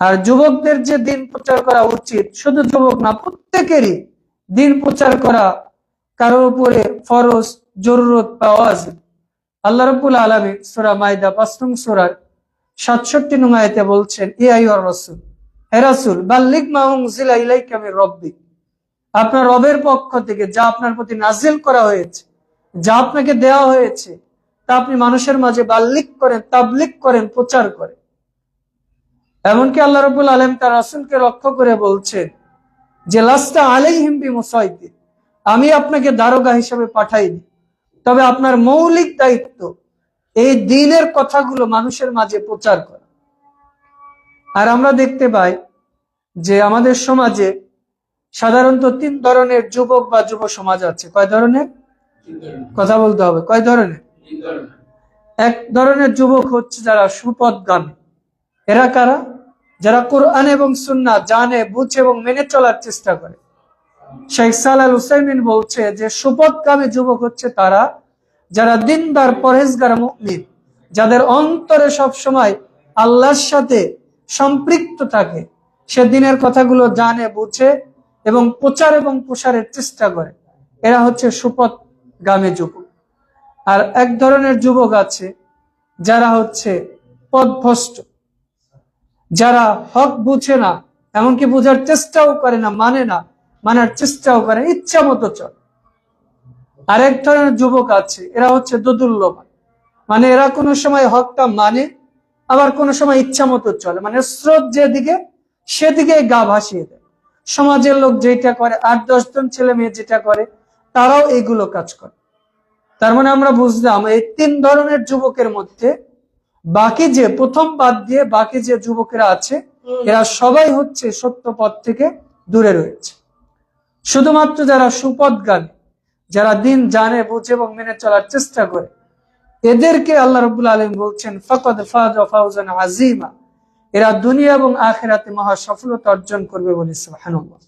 আর যুবকদের যে দিন প্রচার করা উচিত, শুধু যুবক না, প্রত্যেকেরই দিন প্রচার করা কারোর উপরে ফরজ, জরুরত বা ওয়াজিব। আল্লাহ রবুল আলমী সুরা মাইদা পাঁচ নং সুরার সাতষট্টি নং বলছেন এ আই রসুল, হে রাসুল বাল্লিক মাহুম জিলা ইলাইকা রব্বিক। আপনার রবের পক্ষ থেকে যা আপনার প্রতি নাজিল করা হয়েছে, যা আপনাকে দেওয়া হয়েছে, তা আপনি মানুষের মাঝে বাল্লিক করেন তাবলিক করেন, প্রচার করেন। এমনকি আল্লাহ রবুল আলম তার রাসুলকে লক্ষ্য করে বলছেন যে লাস্টা আলাইহিম বি মুসাইদিন আমি আপনাকে দারোগা হিসেবে পাঠাইনি। তবে আপনার মৌলিক দায়িত্ব এই দিনের কথাগুলো মানুষের মাঝে প্রচার করা। আর আমরা দেখতে পাই যে আমাদের সমাজে সাধারণত তিন ধরনের যুবক বা যুব সমাজ আছে। কয় ধরনের? কথা বলতে হবে। কয় ধরনের। এক ধরনের যুবক হচ্ছে যারা সুপথগামী। এরা কারা? যারা কোরআন এবং সুন্না জানে, বুঝে এবং মেনে চলার চেষ্টা করে। শেখ সালাল হুসাইমিন বলছে যে, সুপথগামী যুবক হচ্ছে তারা যারা দিনদার পরেজগার মুমিন, যাদের অন্তরে সব সময় আল্লাহর সাথে সম্পৃক্ত থাকে। সে দিনের কথাগুলো জানে, বুঝে এবং প্রচার এবং প্রসারের চেষ্টা করে। এরা হচ্ছে সুপথগামী যুবক। আর এক ধরনের যুবক আছে যারা হচ্ছে পথভ্রষ্ট যারা হক বুঝে না, এমনকি বোঝার চেষ্টাও করে না মানে না, মানার চেষ্টাও করে ইচ্ছা মতো চল। আর এক ধরনের যুবক আছে, এরা হচ্ছে দোদুল্যমান। মানে এরা কোনো সময় হকটা মানে আবার কোনো সময় ইচ্ছা মতো চলে। মানে স্রোত যেদিকে, সেদিকে গা ভাসিয়ে দেয়। সমাজের লোক যেটা করে, আট দশজন ছেলে মেয়ে যেটা করে, তারাও এগুলো কাজ করে। তার মানে আমরা বুঝলাম, এই তিন ধরনের যুবকের মধ্যে বাকি যে প্রথম বাদ দিয়ে বাকি যে যুবকেরা আছে এরা সবাই হচ্ছে সত্য পথ থেকে দূরে রয়েছে। শুধুমাত্র যারা সুপথগামী যারা দিন জানে বুঝে এবং মেনে চলার চেষ্টা করে এদেরকে আল্লাহ রবুল্লা আলম বলছেন ফকদ ফাউজান আজিমা এরা দুনিয়া এবং আখেরাতে মহা সফলতা অর্জন করবে বলে সুবহানাল্লাহ।